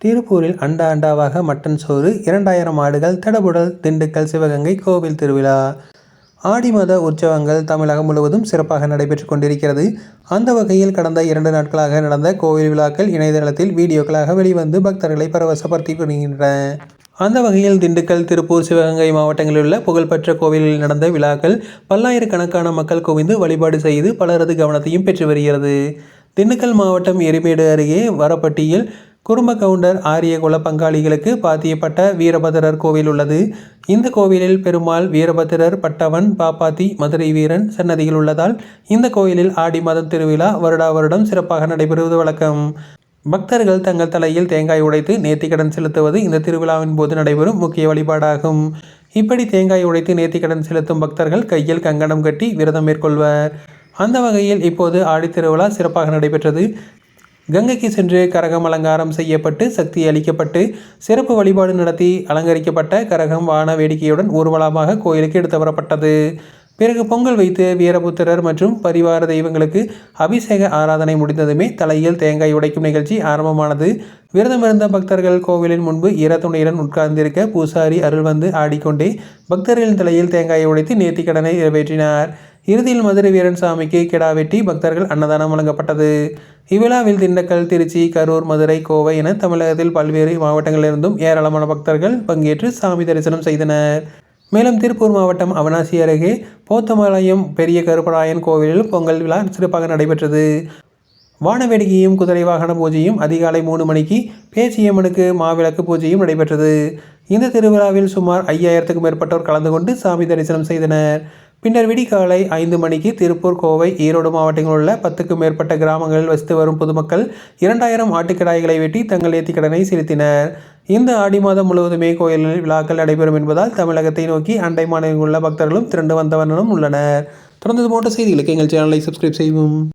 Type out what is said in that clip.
திருப்பூரில் அண்டா அண்டாவாக மட்டன் சோறு இரண்டாயிரம் ஆடுகள் தடபுடல் திண்டுக்கல் சிவகங்கை கோவில் திருவிழா. ஆடி மத உற்சவங்கள் தமிழகம் முழுவதும் சிறப்பாக நடைபெற்று கொண்டிருக்கிறது. அந்த வகையில் கடந்த இரண்டு நாட்களாக நடந்த கோவில் விழாக்கள் இணையதளத்தில் வீடியோக்களாக வெளிவந்து பக்தர்களை பரவசப்படுத்தி வருகின்றன அந்த வகையில் திண்டுக்கல் திருப்பூர் சிவகங்கை மாவட்டங்களில் உள்ள புகழ்பெற்ற கோவிலில் நடந்த விழாக்கள் பல்லாயிரக்கணக்கான மக்கள் குவிந்து வழிபாடு செய்து பலரது கவனத்தையும் பெற்று வருகிறது. திண்டுக்கல் மாவட்டம் எரிமேடு அருகே வரப்பட்டியில் குடும்ப கவுண்டர் ஆரிய குல பங்காளிகளுக்கு பாத்தியப்பட்ட வீரபத்திரர் கோவில் உள்ளது. இந்த கோவிலில் பெருமாள் வீரபத்திரர் பட்டவன் பாப்பாத்தி மதுரை வீரன் சன்னதிகள் உள்ளதால் இந்த கோயிலில் ஆடி மாதம் திருவிழா வருடா வருடம் சிறப்பாக நடைபெறுவது வழக்கம். பக்தர்கள் தங்கள் தலையில் தேங்காய் உடைத்து நேர்த்திக்கடன் செலுத்துவது இந்த திருவிழாவின் போது நடைபெறும் முக்கிய வழிபாடாகும். இப்படி தேங்காய் உடைத்து நேர்த்திக்கடன் செலுத்தும் பக்தர்கள் கையில் கங்கணம் கட்டி விரதம் மேற்கொள்வர். அந்த வகையில் இப்போது ஆடித்திருவிழா சிறப்பாக நடைபெற்றது. கங்கைக்கு சென்று கரகம் அலங்காரம் செய்யப்பட்டு சக்தி அளிக்கப்பட்டு சிறப்பு வழிபாடு நடத்தி அலங்கரிக்கப்பட்ட கரகம் வான வேடிக்கையுடன் ஊர்வலமாக கோயிலுக்கு எடுத்து வரப்பட்டது. பிறகு பொங்கல் வைத்து வீரபுத்திரர் மற்றும் பரிவார தெய்வங்களுக்கு அபிஷேக ஆராதனை முடிந்ததுமே தலையில் தேங்காய் உடைக்கும் நிகழ்ச்சி ஆரம்பமானது. விரதமிருந்த பக்தர்கள் கோவிலின் முன்பு ஈரத்துணையுடன் உட்கார்ந்திருக்க பூசாரி அருள் வந்து ஆடிக்கொண்டே பக்தர்களின் தலையில் தேங்காயை உடைத்து நேர்த்திக்கடனை நிறைவேற்றினார். இறுதியில் மதுரை வீரன் சாமிக்கு கிடா வெட்டி பக்தர்கள் அன்னதானம் வழங்கப்பட்டது. இவ்விழாவில் திண்டுக்கல் திருச்சி கரூர் மதுரை கோவை என தமிழகத்தில் பல்வேறு மாவட்டங்களிலிருந்தும் ஏராளமான பக்தர்கள் பங்கேற்று சாமி தரிசனம் செய்தனர். மேலும் திருப்பூர் மாவட்டம் அவனாசி அருகே போத்தமலையம் பெரிய கருப்பராயன் கோவிலில் பொங்கல் விழா சிறப்பாக நடைபெற்றது. வானவேடிக்கையும் குதிரை வாகன பூஜையும் அதிகாலை மூணு மணிக்கு பேச்சியம்மனுக்கு மாவிளக்கு பூஜையும் நடைபெற்றது. இந்த திருவிழாவில் சுமார் ஐயாயிரத்துக்கும் மேற்பட்டோர் கலந்து கொண்டு சாமி தரிசனம் செய்தனர். பின்னர் விடிகாலை ஐந்து மணிக்கு திருப்பூர் கோவை ஈரோடு மாவட்டங்களில் உள்ள பத்துக்கும் மேற்பட்ட கிராமங்களில் வசித்து வரும் பொதுமக்கள் இரண்டாயிரம் ஆட்டுக்கிடாய்களை வெட்டி தங்கள் கடனை செலுத்தினர். இந்த ஆடி மாதம் முழுவதுமே கோயிலில் விழாக்கள் நடைபெறும் என்பதால் தமிழகத்தை நோக்கி அண்டை மாநிலங்களில் உள்ள பக்தர்களும் திரண்டு வந்தவர்களும் உள்ளனர். தொடர்ந்து போன்ற செய்திகளுக்கு எங்கள் சேனலை சப்ஸ்கிரைப் செய்வோம்